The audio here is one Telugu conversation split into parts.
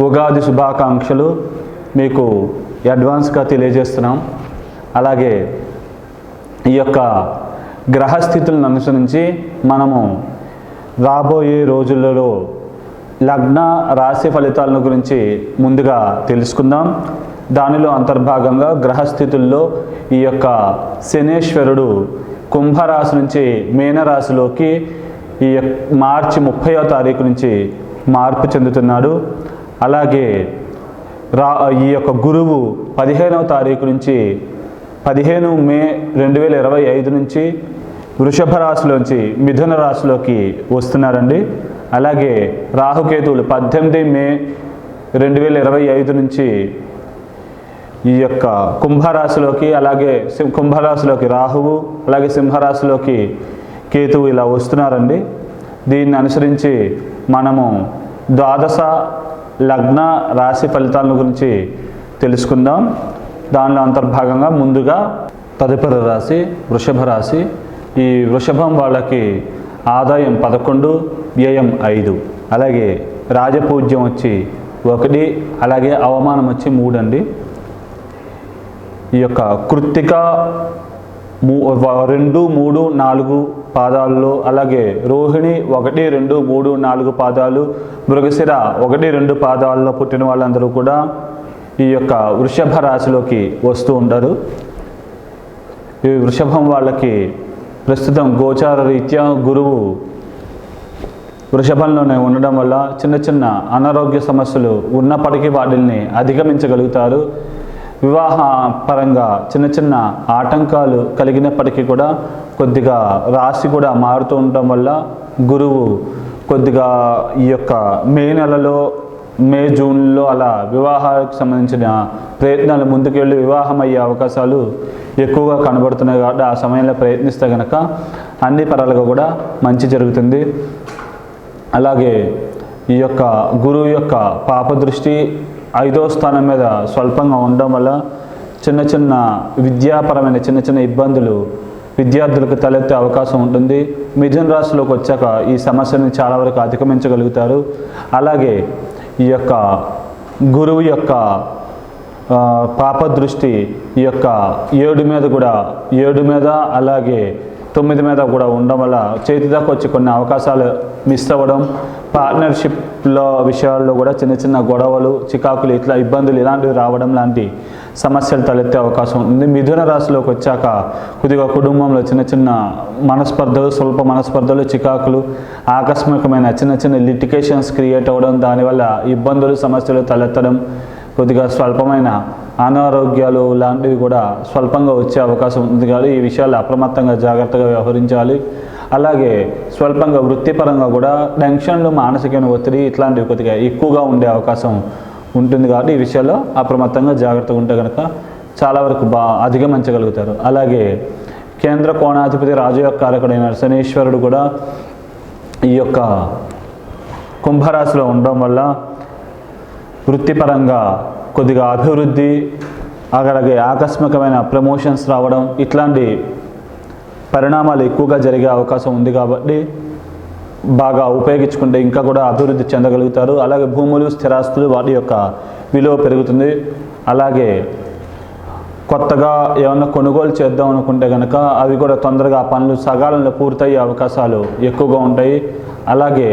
ఉగాది శుభాకాంక్షలు మీకు అడ్వాన్స్గా తెలియజేస్తున్నాం. అలాగే ఈ యొక్క గ్రహస్థితులను అనుసరించి మనము రాబోయే రోజులలో లగ్న రాశి ఫలితాలను గురించి ముందుగా తెలుసుకుందాం. దానిలో అంతర్భాగంగా గ్రహస్థితుల్లో ఈ యొక్క శనేశ్వరుడు కుంభరాశి నుంచి మీనరాశిలోకి ఈ యొక్క మార్చి ముప్పయో తారీఖు నుంచి మార్పు చెందుతున్నాడు. అలాగే రా ఈ యొక్క గురువు పదిహేనవ తారీఖు నుంచి పదిహేను మే రెండు వేల ఇరవై ఐదు నుంచి వృషభ రాశిలోంచి మిథున రాశిలోకి వస్తున్నారండి. అలాగే రాహుకేతువులు పద్దెనిమిది మే రెండు వేల ఇరవై ఐదు నుంచి ఈ యొక్క కుంభరాశిలోకి అలాగే సింహ కుంభరాశిలోకి రాహువు అలాగే సింహరాశిలోకి కేతువు ఇలా వస్తున్నారండి. దీన్ని అనుసరించి మనము ద్వాదశ లగ్న రాశి ఫలితాల గురించి తెలుసుకుందాం. దానిలో అంతర్భాగంగా ముందుగా తదుపరి రాశి వృషభ రాశి. ఈ వృషభం వాళ్ళకి ఆదాయం పదకొండు వ్యయం ఐదు. అలాగే రాజపూజ్యం వచ్చి ఒకటి అలాగే అవమానం వచ్చి మూడు అండి ఈ యొక్క కృత్తిక రెండు మూడు నాలుగు పాదాల్లో అలాగే రోహిణి ఒకటి రెండు మూడు నాలుగు పాదాలు మృగశిర ఒకటి రెండు పాదాల్లో పుట్టిన వాళ్ళందరూ కూడా ఈ యొక్క వృషభ రాశిలోకి వస్తూ ఉంటారు. ఈ వృషభం వాళ్ళకి ప్రస్తుతం గోచార రీత్యా గురువు వృషభంలోనే ఉండడం వల్ల చిన్న చిన్న అనారోగ్య సమస్యలు ఉన్నప్పటికీ వాటిల్ని అధిగమించగలుగుతారు. వివాహ పరంగా చిన్న చిన్న ఆటంకాలు కలిగినప్పటికీ కూడా కొద్దిగా రాశి కూడా మారుతూ ఉండటం వల్ల గురువు కొద్దిగా ఈ యొక్క మే నెలలో మే జూన్లో అలా వివాహాలకు సంబంధించిన ప్రయత్నాలు ముందుకెళ్ళి వివాహం అయ్యే అవకాశాలు ఎక్కువగా కనబడుతున్నాయి కాబట్టి ఆ సమయంలో ప్రయత్నిస్తే కనుక అన్ని పరాలుగా కూడా మంచి జరుగుతుంది. అలాగే ఈ యొక్క గురువు యొక్క పాప దృష్టి ఐదో స్థానం మీద స్వల్పంగా ఉండడం వల్ల చిన్న చిన్న విద్యాపరమైన చిన్న చిన్న ఇబ్బందులు విద్యార్థులకు తలెత్తే అవకాశం ఉంటుంది. మిథున రాశిలోకి వచ్చాక ఈ సమస్యను చాలా వరకు అధిగమించగలుగుతారు. అలాగే ఈ యొక్క గురువు యొక్క పాపదృష్టి పాప దృష్టి ఈ యొక్క ఏడు మీద కూడా ఏడు మీద అలాగే తొమ్మిది మీద కూడా ఉండడం వల్ల చేతి దాకా వచ్చి కొన్ని అవకాశాలు మిస్ అవ్వడం పార్ట్నర్షిప్లో విషయాల్లో కూడా చిన్న చిన్న గొడవలు చికాకులు ఇట్లా ఇబ్బందులు ఇలాంటివి రావడం లాంటి సమస్యలు తలెత్తే అవకాశం ఉంది. మిథున రాశిలోకి వచ్చాక కొద్దిగా కుటుంబంలో చిన్న చిన్న మనస్పర్ధలు స్వల్ప మనస్పర్ధలు చికాకులు ఆకస్మికమైన చిన్న చిన్న లిటికేషన్స్ క్రియేట్ అవ్వడం దానివల్ల ఇబ్బందులు సమస్యలు తలెత్తడం కొద్దిగా స్వల్పమైన అనారోగ్యాలు లాంటివి కూడా స్వల్పంగా వచ్చే అవకాశం ఉంది. కాబట్టి ఈ విషయాలు అప్రమత్తంగా జాగ్రత్తగా వ్యవహరించాలి. అలాగే స్వల్పంగా వృత్తిపరంగా కూడా టెన్షన్లు మానసికమైన ఒత్తిడి ఇట్లాంటివి కొద్దిగా ఎక్కువగా ఉండే అవకాశం ఉంటుంది కాబట్టి ఈ విషయాల్లో అప్రమత్తంగా జాగ్రత్తగా ఉంటే కనుక చాలా వరకు బా అధిగమించగలుగుతారు. అలాగే కేంద్ర కోణాధిపతి రాజయోగ కారకుడైన శనీశ్వరుడు కూడా ఈ యొక్క కుంభరాశిలో ఉండడం వల్ల వృత్తిపరంగా కొద్దిగా అభివృద్ధి అలాగే ఆకస్మికమైన ప్రమోషన్స్ రావడం ఇట్లాంటి పరిణామాలు ఎక్కువగా జరిగే అవకాశం ఉంది కాబట్టి బాగా ఉపయోగించుకుంటే ఇంకా కూడా అభివృద్ధి చెందగలుగుతారు. అలాగే భూములు స్థిరాస్తులు వాటి యొక్క విలువ పెరుగుతుంది. అలాగే కొత్తగా ఏమన్నా కొనుగోలు చేద్దాం అనుకుంటే కనుక అవి కూడా తొందరగా పనులు సకాలంలో పూర్తయ్యే అవకాశాలు ఎక్కువగా ఉంటాయి. అలాగే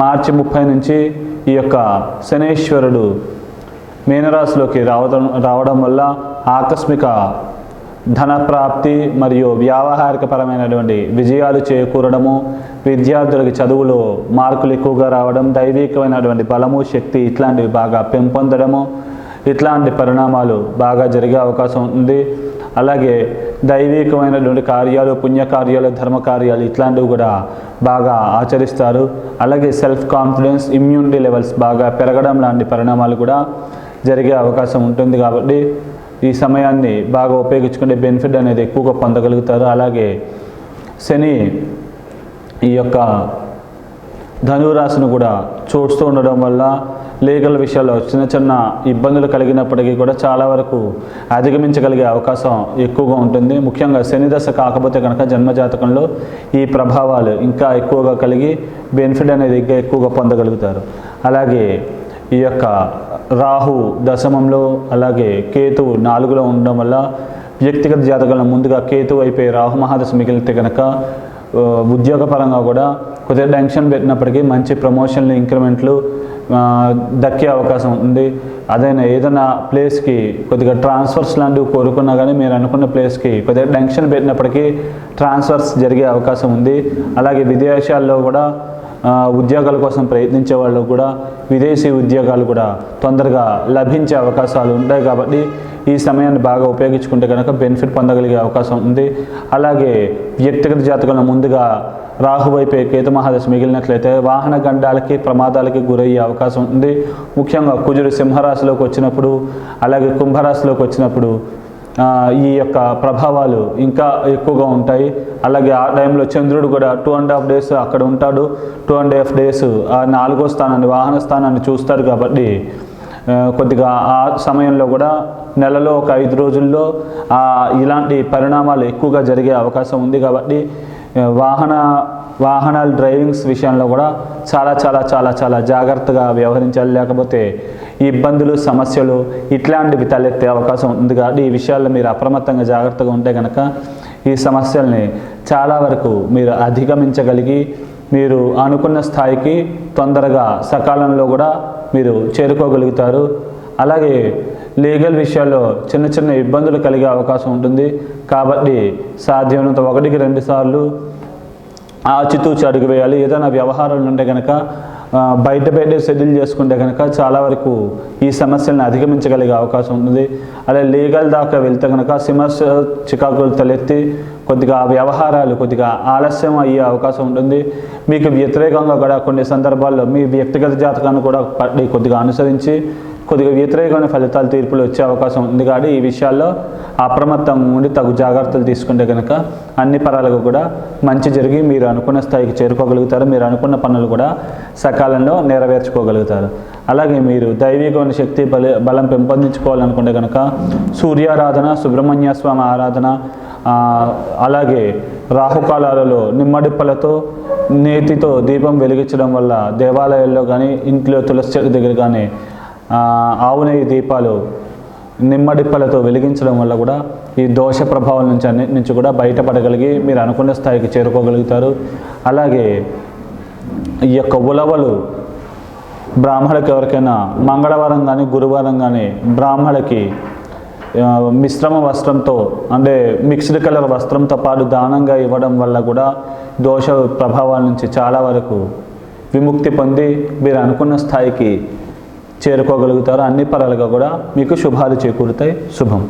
మార్చి ముప్పై నుంచి ఈ యొక్క శనేశ్వరుడు మీనరాశిలోకి రావడం రావడం వల్ల ఆకస్మిక ధన ప్రాప్తి మరియు వ్యావహారికపరమైనటువంటి విజయాలు చేకూరడము విద్యార్థులకి చదువులో మార్కులు ఎక్కువగా రావడం దైవికమైనటువంటి బలము శక్తి ఇట్లాంటివి బాగా పెంపొందడము ఇట్లాంటి పరిణామాలు బాగా జరిగే అవకాశం ఉంది. అలాగే దైవికమైనటువంటి కార్యాలు పుణ్యకార్యాలు ధర్మకార్యాలు ఇట్లాంటివి కూడా బాగా ఆచరిస్తారు. అలాగే సెల్ఫ్ కాన్ఫిడెన్స్ ఇమ్యూనిటీ లెవెల్స్ బాగా పెరగడం లాంటి పరిణామాలు కూడా జరిగే అవకాశం ఉంటుంది కాబట్టి ఈ సమయాన్ని బాగా ఉపయోగించుకునే బెనిఫిట్ అనేది ఎక్కువగా పొందగలుగుతారు. అలాగే శని ఈ యొక్క ధనురాశిని కూడా చూస్తూ ఉండడం వల్ల లీగల్ విషయాల్లో చిన్న చిన్న ఇబ్బందులు కలిగినప్పటికీ కూడా చాలా వరకు అధిగమించగలిగే అవకాశం ఎక్కువగా ఉంటుంది. ముఖ్యంగా శని దశ కాకపోతే కనుక జన్మజాతకంలో ఈ ప్రభావాలు ఇంకా ఎక్కువగా కలిగి బెనిఫిట్ అనేది ఇంకా ఎక్కువగా పొందగలుగుతారు. అలాగే ఈ యొక్క రాహు దశమంలో అలాగే కేతువు నాలుగులో ఉండడం వల్ల వ్యక్తిగత జాతకంలో ముందుగా కేతు అయిపోయి రాహు మహాదశ మిగిలితే కనుక ఉద్యోగపరంగా కూడా కొద్దిగా టెన్షన్ పెట్టినప్పటికీ మంచి ప్రమోషన్లు ఇంక్రిమెంట్లు దక్కే అవకాశం ఉంది. అదైనా ఏదైనా ప్లేస్కి కొద్దిగా ట్రాన్స్ఫర్స్ లాంటివి కోరుకున్నా కానీ మీరు అనుకున్న ప్లేస్కి కొద్దిగా టెన్షన్ పెట్టినప్పటికీ ట్రాన్స్ఫర్స్ జరిగే అవకాశం ఉంది. అలాగే విదేశాల్లో కూడా ఉద్యోగాల కోసం ప్రయత్నించే వాళ్ళు కూడా విదేశీ ఉద్యోగాలు కూడా తొందరగా లభించే అవకాశాలు ఉంటాయి కాబట్టి ఈ సమయాన్ని బాగా ఉపయోగించుకుంటే కనుక బెనిఫిట్ పొందగలిగే అవకాశం ఉంది. అలాగే వ్యక్తిగత జాతకంలో ముందుగా రాహు వైపే కేతు మహాదశ మిగిలినట్లయితే వాహన గండాలకి ప్రమాదాలకి గురయ్యే అవకాశం ఉంది. ముఖ్యంగా కుజుడు సింహరాశిలోకి వచ్చినప్పుడు అలాగే కుంభరాశిలోకి వచ్చినప్పుడు ఈ యొక్క ప్రభావాలు ఇంకా ఎక్కువగా ఉంటాయి. అలాగే ఆ టైంలో చంద్రుడు కూడా టూ అండ్ హాఫ్ డేస్ అక్కడ ఉంటాడు. టూ అండ్ హాఫ్ డేస్ ఆ నాలుగో స్థానాన్ని వాహన స్థానాన్ని చూస్తాడు కాబట్టి కొద్దిగా ఆ సమయంలో కూడా నెలలో ఒక ఐదు రోజుల్లో ఇలాంటి పరిణామాలు ఎక్కువగా జరిగే అవకాశం ఉంది కాబట్టి వాహన వాహనాల డ్రైవింగ్స్ విషయంలో కూడా చాలా చాలా చాలా చాలా జాగ్రత్తగా వ్యవహరించాలి. లేకపోతే ఈ ఇబ్బందులు సమస్యలు ఇట్లాంటివి తలెత్తే అవకాశం ఉంది. కాబట్టి ఈ విషయాల్లో మీరు అప్రమత్తంగా జాగ్రత్తగా ఉంటే కనుక ఈ సమస్యల్ని చాలా వరకు మీరు అధిగమించగలిగి మీరు అనుకున్న స్థాయికి తొందరగా సకాలంలో కూడా మీరు చేరుకోగలుగుతారు. అలాగే లీగల్ విషయాల్లో చిన్న చిన్న ఇబ్బందులు కలిగే అవకాశం ఉంటుంది. కాబట్టి సాధ్యమైనంత ఒకటికి రెండు సార్లు ఆచితూచి అడుగు వేయాలి. ఏదైనా వ్యవహారాలు ఉంటే కనుక బయట బయట షెడ్యూల్ చేసుకుంటే కనుక చాలా వరకు ఈ సమస్యలను అధిగమించగలిగే అవకాశం ఉంటుంది. అలా లీగల్ దాకా వెళ్తే కనుక సమస్య చికాకులు తలెత్తి కొద్దిగా వ్యవహారాలు కొద్దిగా ఆలస్యం అయ్యే అవకాశం ఉంటుంది. మీకు వ్యతిరేకంగా కూడా కొన్ని సందర్భాల్లో మీ వ్యక్తిగత జాతకాన్ని కూడా పట్టి కొద్దిగా అనుసరించి కొద్దిగా వ్యతిరేకమైన ఫలితాలు తీర్పులు వచ్చే అవకాశం ఉంది. కాబట్టి ఈ విషయాల్లో అప్రమత్తంగా ఉండి తగు జాగ్రత్తలు తీసుకుంటే కనుక అన్ని పరాలకు కూడా మంచి జరిగి మీరు అనుకున్న స్థాయికి చేరుకోగలుగుతారు. మీరు అనుకున్న పనులు కూడా సకాలంలో నెరవేర్చుకోగలుగుతారు. అలాగే మీరు దైవికమైన శక్తి బల బలం పెంపొందించుకోవాలనుకుంటే కనుక సూర్యారాధన సుబ్రహ్మణ్య స్వామి ఆరాధన అలాగే రాహుకాలాలలో నిమ్మడిప్పలతో నేతితో దీపం వెలిగించడం వల్ల దేవాలయాల్లో కానీ ఇంట్లో తులసి చెట్టు దగ్గర కానీ ఆవు నెయ్యి దీపాలు నిమ్మడిప్పలతో వెలిగించడం వల్ల కూడా ఈ దోష ప్రభావం నుంచి అన్నిటి నుంచి కూడా బయటపడగలిగి మీరు అనుకున్న స్థాయికి చేరుకోగలుగుతారు. అలాగే ఈ యొక్క ఉలవలు బ్రాహ్మణులకు ఎవరికైనా మంగళవారం కానీ గురువారం కానీ బ్రాహ్మణులకి మిశ్రమ వస్త్రంతో అంటే మిక్స్డ్ కలర్ వస్త్రంతో పాటు దానంగా ఇవ్వడం వల్ల కూడా దోష ప్రభావాల నుంచి చాలా వరకు విముక్తి పొంది మీరు అనుకున్న స్థాయికి చేరుకోగలుగుతారు. అన్ని పరాలుగా కూడా మీకు శుభాలు చేకూరుతాయి. శుభం.